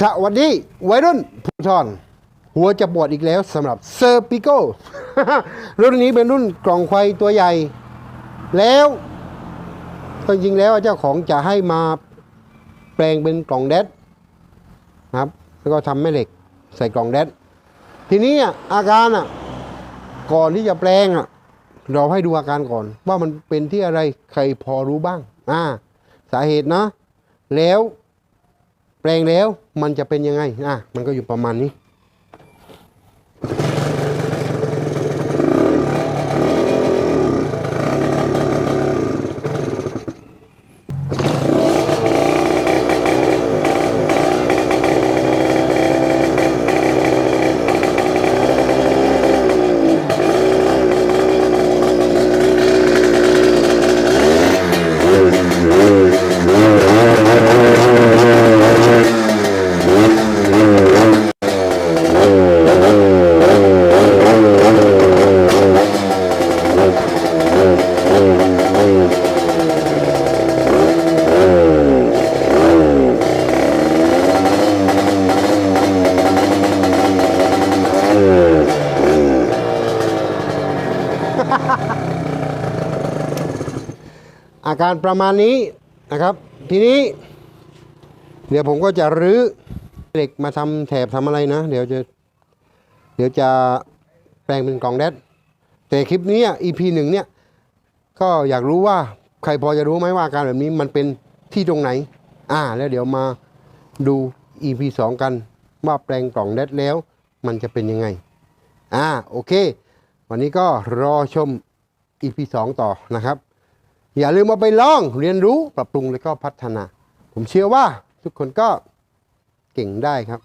สวัสดีวัยรุ่นผู้ทอน หัวจะปวดอีกแล้วสำหรับเซอร์ปิโก้รุ่นนี้เป็นรุ่นกล่องควายตัวใหญ่ แล้วจริงๆแล้วเจ้าของจะให้มาแปลงเป็นกล่องแดดนะครับ แล้วก็ทำแม่เหล็กใส่กล่องแดดทีนี้อะอาการอะก่อนที่จะแปลงอะ เราให้ดูอาการก่อน ว่ามันเป็นที่อะไรใครพอรู้บ้าง อ่า สาเหตุนะ แล้ว แปลงแล้วมันจะเป็นยังไงอะมันก็อยู่ประมาณนี้ อาการประมาณนี้นะครับ ทีนี้ เดี๋ยวผมก็จะรื้อเหล็กมาทำแถบทำอะไรนะ เดี๋ยวจะ เดี๋ยวจะแปลงเป็นกล่องแดดแต่คลิปนี้ EP หนึ่งเนี่ย ก็อยากรู้ว่าใครพอจะรู้ไหมว่าอาการแบบนี้มันเป็นที่ตรงไหน อ่า แล้วเดี๋ยวมาดู EP สองกัน ว่าแปลงกล่องแดดแล้ว มันจะเป็นยังไง อ่า โอเค วันนี้ก็รอชม EP สองต่อนะครับ อย่าลืมมาไปลองเรียนรู้ปรับปรุงแล้วก็พัฒนา ผมเชื่อว่าทุกคนก็เก่งได้ครับ